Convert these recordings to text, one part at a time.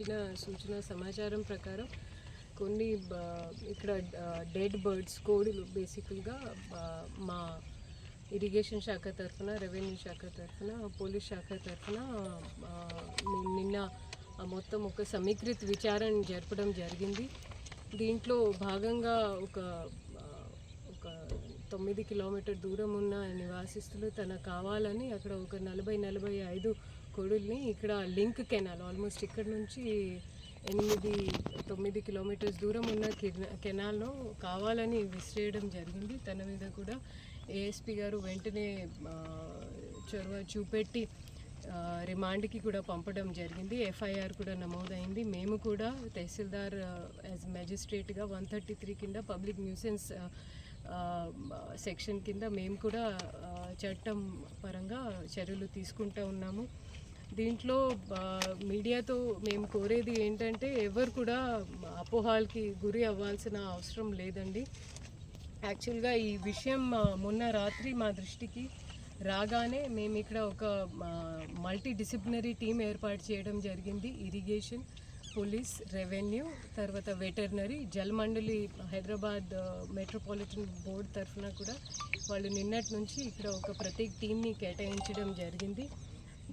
ఇచ్చిన సూచన సమాచారం ప్రకారం కొన్ని బ- ఇక్కడ డెడ్ బర్డ్స్ కోడులు బేసికల్గా మా ఇరిగేషన్ శాఖ తరఫున రెవెన్యూ శాఖ తరఫున పోలీస్ శాఖ తరఫున నిన్న ఆ మొత్తం ఒక సమీకృత విచారణ జరపడం జరిగింది. దీంట్లో భాగంగా ఒక ఒక తొమ్మిది కిలోమీటర్ దూరం ఉన్న నివాసిస్తులు తన కావాలని అక్కడ ఒక నలభై నలభై ఐదు కొడుల్ని ఇక్కడ లింక్ కెనాల్ ఆల్మోస్ట్ ఇక్కడ నుంచి ఎనిమిది తొమ్మిది కిలోమీటర్స్ దూరం ఉన్న కెనా- కెనాల్ను కావాలని విసిరేయడం జరిగింది. తన మీద కూడా ఏఎస్పి గారు వెంటనే చొరవ చూపెట్టి రిమాండ్కి కూడా పంపడం జరిగింది. ఎఫ్ఐఆర్ కూడా నమోదైంది. మేము కూడా తహసీల్దార్ యాజ్ మెజిస్ట్రేట్గా వన్ థర్టీ త్రీ కింద పబ్లిక్ న్యూసెన్స్ సెక్షన్ కింద మేము కూడా చట్టం పరంగా చర్యలు తీసుకుంటూ ఉన్నాము. దీంట్లో మీడియాతో మేము కోరేది ఏంటంటే ఎవరు కూడా అపోహాలకి గురి అవ్వాల్సిన అవసరం లేదండి. యాక్చువల్గా ఈ విషయం మొన్న రాత్రి మా దృష్టికి రాగానే మేము ఇక్కడ ఒక మల్టీ డిసిప్లినరీ టీం ఏర్పాటు చేయడం జరిగింది. ఇరిగేషన్ పోలీస్ రెవెన్యూ తర్వాత వెటర్నరీ జలమండలి హైదరాబాద్ మెట్రోపాలిటన్ బోర్డ్ తరఫున కూడా వాళ్ళు నిన్నటి నుంచి ఇక్కడ ఒక ప్రత్యేక టీంని కేటాయించడం జరిగింది.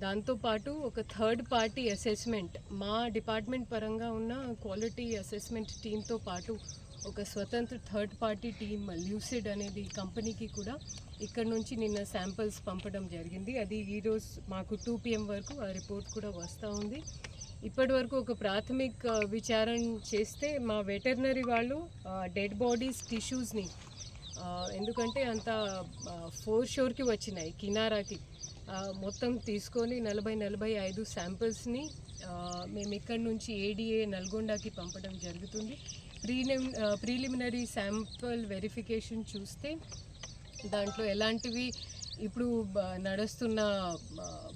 దాంతోపాటు ఒక థర్డ్ పార్టీ అసెస్మెంట్. మా డిపార్ట్మెంట్ పరంగా ఉన్న క్వాలిటీ అసెస్మెంట్ టీంతో పాటు ఒక స్వతంత్ర థర్డ్ పార్టీ టీం ల్యూసిడ్ అనేది కంపెనీకి కూడా ఇక్కడ నుంచి నిన్న శాంపిల్స్ పంపడం జరిగింది. అది ఈరోజు మాకు టూ పిఎం వరకు ఆ రిపోర్ట్ కూడా వస్తూ ఉంది. ఇప్పటి వరకు ఒక ప్రాథమిక విచారణ చేస్తే మా వెటర్నరీ వాళ్ళు డెడ్ బాడీస్ టిష్యూస్ని ఎందుకంటే అంత ఫోర్ షోర్కి వచ్చినాయి కినారాకి. మొత్తం తీసుకొని నలభై నలభై ఐదు శాంపిల్స్ని మేము ఇక్కడ నుంచి ఏడిఏ నల్గొండకి పంపడం జరుగుతుంది. ప్రీలిమ్ ప్రీలిమినరీ శాంపుల్ వెరిఫికేషన్ చూస్తే దాంట్లో ఎలాంటివి ఇప్పుడు నడుస్తున్న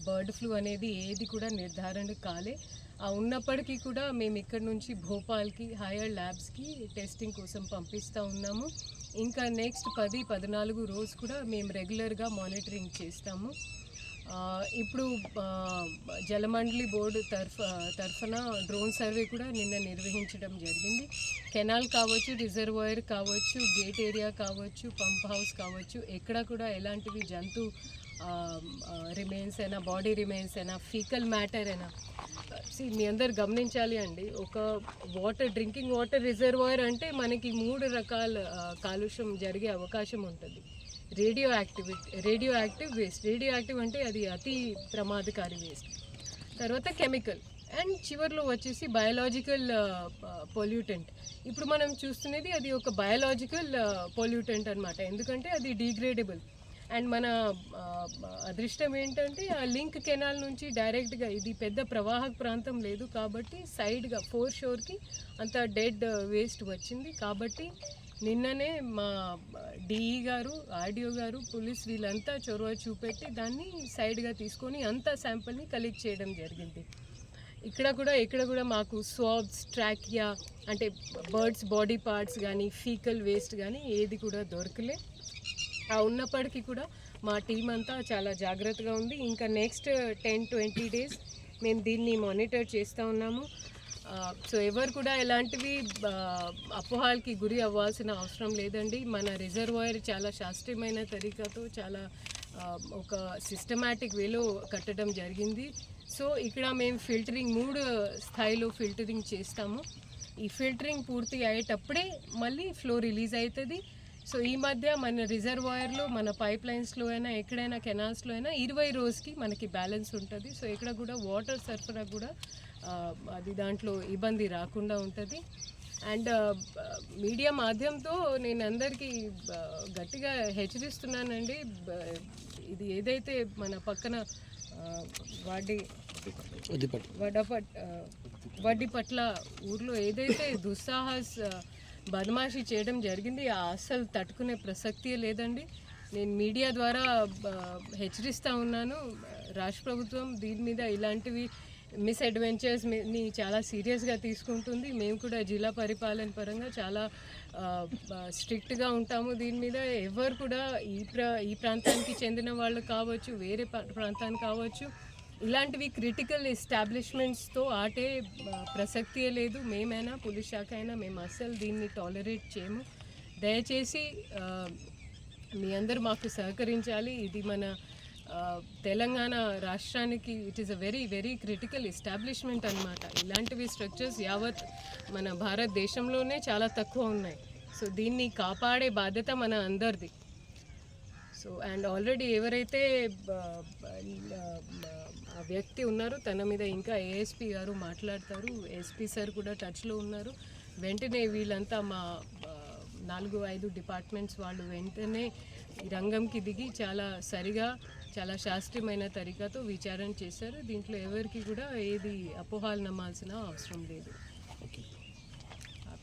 బర్డ్ ఫ్లూ అనేది ఏది కూడా నిర్ధారణ కాలే. ఉన్నప్పటికీ కూడా మేము ఇక్కడ నుంచి భోపాల్కి హైయర్ ల్యాబ్స్కి టెస్టింగ్ కోసం పంపిస్తూ ఉన్నాము. ఇంకా నెక్స్ట్ పది పద్నాలుగు రోజు కూడా మేము రెగ్యులర్గా మానిటరింగ్ చేస్తాము. ఇప్పుడు జలమండలి బోర్డు తరఫ తరఫున డ్రోన్ సర్వే కూడా నిన్న నిర్వహించడం జరిగింది. కెనాల్ కావచ్చు రిజర్వాయర్ కావచ్చు గేట్ ఏరియా కావచ్చు పంప్ హౌస్ కావచ్చు ఎక్కడ కూడా ఎలాంటివి జంతు రిమైన్స్ అయినా బాడీ రిమైన్స్ అయినా ఫీకల్ మ్యాటర్ అయినా మీ అందరు గమనించాలి అండి. ఒక వాటర్ డ్రింకింగ్ వాటర్ రిజర్వాయర్ అంటే మనకి మూడు రకాల కాలుష్యం జరిగే అవకాశం ఉంటుంది. Radio activity radio active waste radio active అంటే అది అతి ప్రమాదకారి వేస్ట్ తర్వాత కెమికల్ అండ్ చివర్లో వచ్చేసి బయాలజికల్ పొల్యూటెంట్ uh, uh, ఇప్పుడు మనం చూస్తున్నది అది ఒక బయాలజికల్ పొల్యూటెంట్ uh, అన్నమాట. ఎందుకంటే అది డిగ్రేడబుల్ అండ్ మన అదృష్టం ఏంటంటే ఆ లింక్ కెనాల్ నుంచి డైరెక్ట్గా ఇది పెద్ద ప్రవాహక ప్రాంతం లేదు కాబట్టి సైడ్గా ఫోర్ షోర్కి అంత డెడ్ వేస్ట్ వచ్చింది. కాబట్టి నిన్ననే మా డిఈ గారు ఆర్డిఓ గారు పోలీస్ వీళ్ళంతా చొరవ చూపెట్టి దాన్ని సైడ్గా తీసుకొని అంతా శాంపుల్ని కలెక్ట్ చేయడం జరిగింది. ఇక్కడ కూడా ఇక్కడ కూడా మాకు స్వాబ్స్ ట్రాకియా అంటే బర్డ్స్ బాడీ పార్ట్స్ కానీ ఫీకల్ వేస్ట్ కానీ ఏది కూడా దొరకలే. ఆ ఉన్నప్పటికీ కూడా మా టీం అంతా చాలా జాగ్రత్తగా ఉంది. ఇంకా నెక్స్ట్ టెన్ ట్వంటీ డేస్ మేము దీన్ని మానిటర్ చేస్తూ ఉన్నాము. సో ఎవరు కూడా ఎలాంటివి అపోహాలకి గురి అవ్వాల్సిన అవసరం లేదండి. మన రిజర్వాయర్ చాలా శాస్త్రీయమైన తరీకాతో చాలా ఒక సిస్టమాటిక్ వేలో కట్టడం జరిగింది. సో ఇక్కడ మేము ఫిల్టరింగ్ మూడు స్థాయిలో ఫిల్టరింగ్ చేస్తాము. ఈ ఫిల్టరింగ్ పూర్తి అయ్యేటప్పుడే మళ్ళీ ఫ్లో రిలీజ్ అవుతుంది. సో ఈ మధ్య మన రిజర్వాయర్లో మన పైప్ లైన్స్లో అయినా ఎక్కడైనా కెనాల్స్లో అయినా ఇరవై రోజుకి మనకి బ్యాలెన్స్ ఉంటుంది. సో ఇక్కడ కూడా వాటర్ సరఫరా కూడా అది దాంట్లో ఇబ్బంది రాకుండా ఉంటుంది. అండ్ మీడియా మాధ్యమంతో నేను అందరికీ గట్టిగా హెచ్చరిస్తున్నానండి. ఇది ఏదైతే మన పక్కన వాడి వడపట్ ఆ, వడ్డీ పట్ల ఊర్లో ఏదైతే దుస్సాహస్ బదమాషి చేయడం జరిగింది. అస్సలు తట్టుకునే ప్రసక్తి లేదండి. నేను మీడియా ద్వారా హెచ్చరిస్తూ ఉన్నాను. రాష్ట్ర ప్రభుత్వం దీని మీద ఇలాంటివి మిస్అడ్వెంచర్స్ని చాలా సీరియస్గా తీసుకుంటుంది. మేము కూడా జిల్లా పరిపాలన పరంగా చాలా స్ట్రిక్ట్గా ఉంటాము. దీని మీద ఎవరు కూడా ఈ ప్ర ఈ ప్రాంతానికి చెందిన వాళ్ళు కావచ్చు వేరే ప్రాంతానికి కావచ్చు ఇలాంటివి క్రిటికల్ ఎస్టాబ్లిష్మెంట్స్తో ఆటే ప్రసక్తియే లేదు. మేమైనా పోలీస్ శాఖ అయినా మేము అస్సలు దీన్ని టాలరేట్ చేయము. దయచేసి మీ అందరు మాకు సహకరించాలి. ఇది మన తెలంగాణ రాష్ట్రానికి it is a very very critical establishment అనమాట ఇలాంటివి స్ట్రక్చర్స్ యావత్ మన భారతదేశంలోనే చాలా తక్కువ ఉన్నాయి. సో దీన్ని కాపాడే బాధ్యత మన అందరిది. సో అండ్ ఆల్రెడీ ఎవరైతే వ్యక్తి ఉన్నారు తన మీద ఇంకా ఏఎస్పి గారు మాట్లాడతారు. ఎస్పీ సార్ కూడా టచ్లో ఉన్నారు. వెంటనే వీళ్ళంతా మా నాలుగు ఐదు డిపార్ట్మెంట్స్ వాళ్ళు వెంటనే రంగంకి దిగి చాలా సరిగా చాలా శాస్త్రీయమైన తరీకాతో విచారణ చేశారు. దీంట్లో ఎవరికి కూడా ఏది అపోహాలు నమ్మాల్సిన అవసరం లేదు.